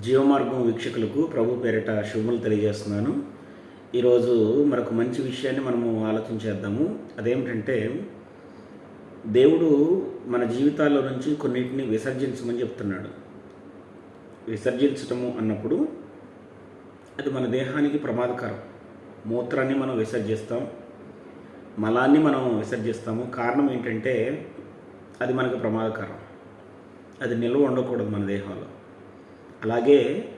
జీవమార్గం వీక్షకులకు ప్రభు పేరిట శుభములు తెలియజేస్తున్నాను. ఈరోజు మరొక మంచి విషయాన్ని మనము ఆలోచించేద్దాము అదేమిటంటే దేవుడు మన జీవితాల్లో నుంచి కొన్నిటిని విసర్జించమని చెప్తున్నాడు. విసర్జించటము అన్నప్పుడు అది మన దేహానికి ప్రమాదకరం. మూత్రాన్ని మనం విసర్జిస్తాం. మలాన్ని మనం విసర్జిస్తాము. కారణం ఏంటంటే అది మనకు ప్రమాదకరం. అది నిల్వ ఉండకూడదు మన దేహంలో. అలాగే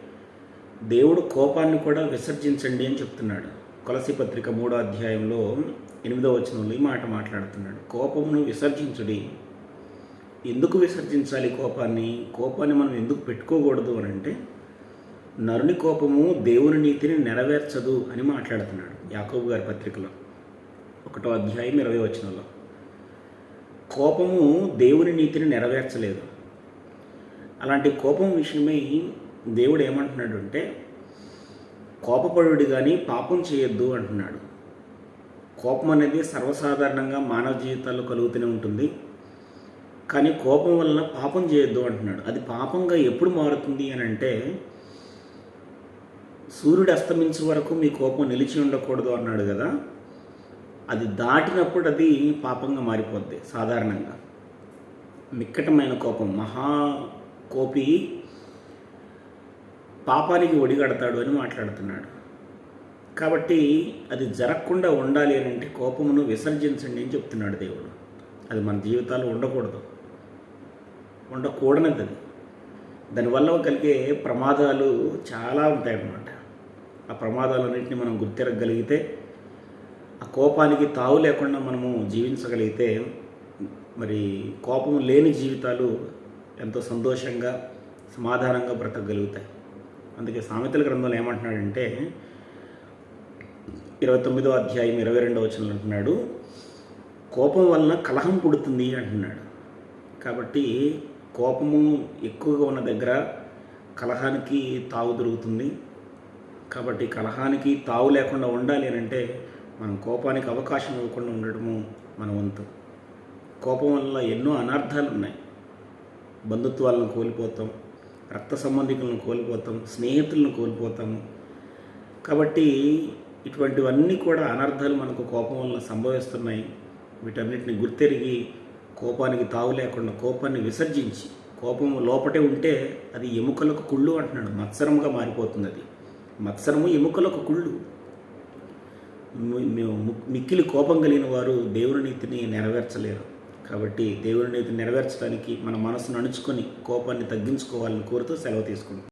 దేవుడు కోపాన్ని కూడా విసర్జించండి అని చెప్తున్నాడు. కొలసి పత్రిక మూడో అధ్యాయంలో ఎనిమిదో వచనంలో ఈ మాట మాట్లాడుతున్నాడు. కోపమును విసర్జించుడి. ఎందుకు విసర్జించాలి కోపాన్ని? కోపాన్ని మనం ఎందుకు పెట్టుకోకూడదు అని అంటే నరుని కోపము దేవుని నీతిని నెరవేర్చదు అని మాట్లాడుతున్నాడు యాకోబు గారి పత్రికలో. ఒకటో అధ్యాయం ఇరవై వచనంలో. కోపము దేవుని నీతిని నెరవేర్చలేదు. అలాంటి కోపం విషయమై దేవుడు ఏమంటున్నాడు అంటే కోపపడు కానీ పాపం చేయొద్దు అంటున్నాడు. కోపం అనేది సర్వసాధారణంగా మానవ జీవితాల్లో కలుగుతూనే ఉంటుంది. కానీ కోపం వలన పాపం చేయొద్దు అంటున్నాడు. అది పాపంగా ఎప్పుడు మారుతుంది అని అంటే సూర్యుడు అస్తమించే వరకు మీ కోపం నిలిచి ఉండకూడదు అన్నాడు కదా. అది దాటినప్పుడు అది పాపంగా మారిపోద్ది సాధారణంగా. మిక్కటమైన కోపం మహా కోపి పాపానికి ఒడిగడతాడు అని మాట్లాడుతున్నాడు. కాబట్టి అది జరగకుండా ఉండాలి అని అంటే కోపమును విసర్జించండి అని చెప్తున్నాడు దేవుడు. అది మన జీవితాల్లో ఉండకూడదు. ఉండకూడనిది అది. దానివల్ల కలిగే ప్రమాదాలు చాలా ఉంటాయన్నమాట. ఆ ప్రమాదాలన్నింటినీ మనం గుర్తిరగలిగితే ఆ కోపానికి తావు లేకుండా మనము జీవించగలిగితే మరి కోపం లేని జీవితాలు ఎంతో సంతోషంగా సమాధానంగా బ్రతకగలుగుతాయి. అందుకే సామెతల గ్రంథంలో ఏమంటున్నాడంటే ఇరవై తొమ్మిదో అధ్యాయం ఇరవై రెండో వచనంలో అంటున్నాడు కోపం వలన కలహం పుడుతుంది అంటున్నాడు. కాబట్టి కోపము ఎక్కువగా ఉన్న దగ్గర కలహానికి తావు దొరుకుతుంది. కాబట్టి కలహానికి తావు లేకుండా ఉండాలి అని అంటే మనం కోపానికి అవకాశం ఇవ్వకుండా ఉండడము మన వంతు. కోపం వల్ల ఎన్నో అనర్థాలు ఉన్నాయి. బంధుత్వాలను కోల్పోతాం రక్త సంబంధికులను కోల్పోతాం స్నేహితులను కోల్పోతాము కాబట్టి ఇటువంటివన్నీ కూడా అనర్థాలు మనకు కోపం వల్ల సంభవిస్తున్నాయి. వీటన్నిటిని గుర్తెరిగి కోపానికి తావు లేకుండా కోపాన్ని విసర్జించి కోపం లోపటే ఉంటే అది ఎముకలకు కుళ్ళు అంటున్నాడు. మత్సరముగా మారిపోతుంది అది. మత్సరము ఎముకలకు కుళ్ళు. మిక్కిలి కోపం కలిగిన వారు దేవుని నీతిని నెరవేర్చలేరు. కాబట్టి దేవుని నెరవేర్చడానికి మన మనసును అణుచుకొని కోపాన్ని తగ్గించుకోవాలని కోరుతూ సెలవు తీసుకుంటాం